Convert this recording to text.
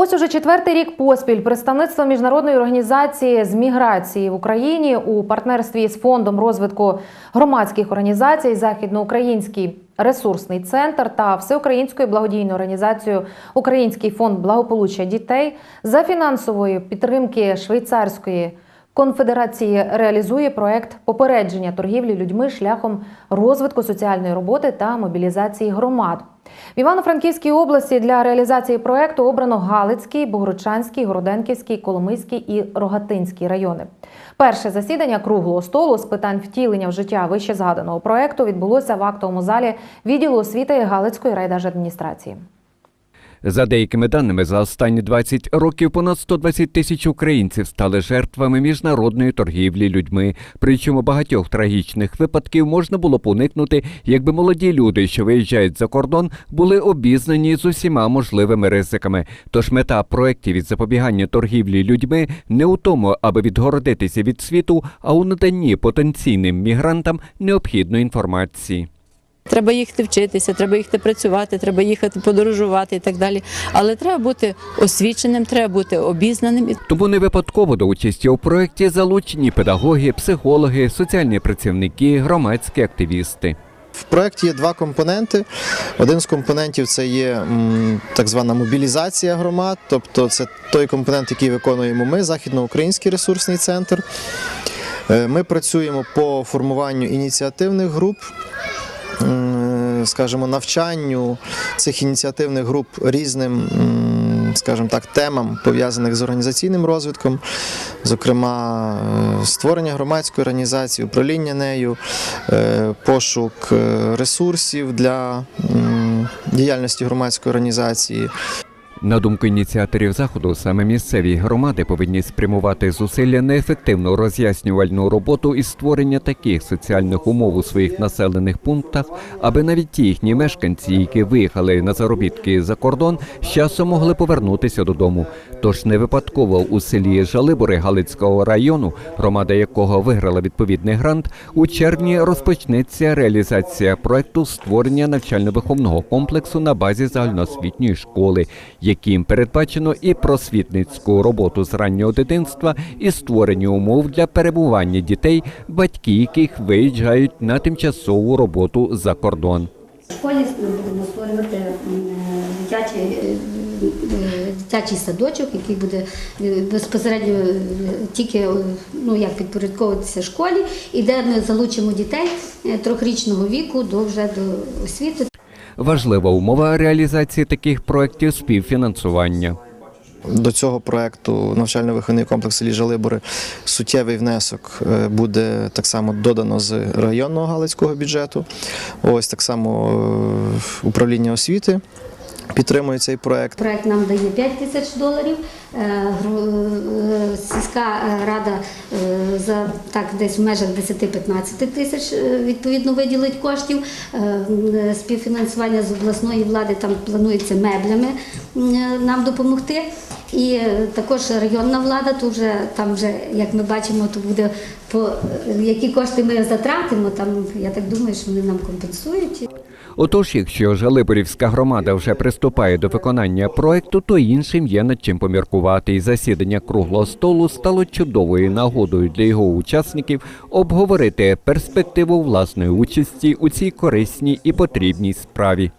Ось уже четвертий рік поспіль представництво міжнародної організації з міграції в Україні у партнерстві з фондом розвитку громадських організацій Західноукраїнський ресурсний центр та всеукраїнською благодійною організацією Український фонд благополуччя дітей за фінансової підтримки швейцарської. Конфедерації реалізує проект попередження торгівлі людьми шляхом розвитку соціальної роботи та мобілізації громад. В Івано-Франківській області для реалізації проекту обрано Галицький, Богородчанський, Городенківський, Коломийський і Рогатинський райони. Перше засідання круглого столу з питань втілення в життя вище згаданого проекту відбулося в актовому залі відділу освіти Галицької райдержадміністрації. За деякими даними, за останні 20 років понад 120 тисяч українців стали жертвами міжнародної торгівлі людьми. Причому багатьох трагічних випадків можна було б уникнути, якби молоді люди, що виїжджають за кордон, були обізнані з усіма можливими ризиками. Тож мета проєктів із запобігання торгівлі людьми не у тому, аби відгородитися від світу, а у наданні потенційним мігрантам необхідної інформації. Треба їхати вчитися, треба їхати працювати, треба їхати подорожувати і так далі. Але треба бути освіченим, треба бути обізнаним. Тому не випадково до участі у проєкті залучені педагоги, психологи, соціальні працівники, громадські активісти. В проєкті є два компоненти. Один з компонентів це є так звана мобілізація громад, тобто це той компонент, який виконуємо ми, Західноукраїнський ресурсний центр. Е, Ми працюємо по формуванню ініціативних груп, скажімо, навчанню цих ініціативних груп різним, скажімо так, темам, пов'язаних з організаційним розвитком, зокрема, е, створення громадської організації, управління нею, е, пошук е, ресурсів для діяльності громадської організації. На думку ініціаторів заходу, саме місцеві громади повинні спрямувати зусилля на ефективну роз'яснювальну роботу і створення таких соціальних умов у своїх населених пунктах, аби навіть ті їхні мешканці, які виїхали на заробітки за кордон, з часом могли повернутися додому. Тож не випадково у селі Жалибори Галицького району, громада якого виграла відповідний грант, у червні розпочнеться реалізація проекту створення навчально-виховного комплексу на базі загальноосвітньої школи, яким передбачено і просвітницьку роботу з раннього дитинства, і створення умов для перебування дітей, батьки яких виїжджають на тимчасову роботу за кордон. В школі будемо створювати дитячий, е, е, дитячий садочок, який буде е, безпосередньо е, тільки е, ну, як підпорядковуватися школі, і де ми залучимо дітей е, трьохрічного віку до вже до освіти. Важлива умова реалізації таких проєктів співфінансування. До цього проекту навчально-виховний комплекс селі Жалибори суттєвий внесок е, буде так само додано з районного галицького бюджету. Ось так само е, управління освіти підтримує цей проект. Проект нам дає 5 тисяч доларів. е, е, Сільська е, рада за так десь в межах 10-15 тисяч відповідно виділить коштів. Співфінансування з обласної влади там планується меблями нам допомогти. І також районна влада, то вже там вже, як ми бачимо, то буде по які кошти ми затратимо. Там я так думаю, що вони нам компенсують. Отож, якщо Жалиборівська громада вже приступає до виконання проекту, то іншим є над чим поміркувати. І засідання круглого столу стало чудовою нагодою для його учасників обговорити перспективу власної участі у цій корисній і потрібній справі.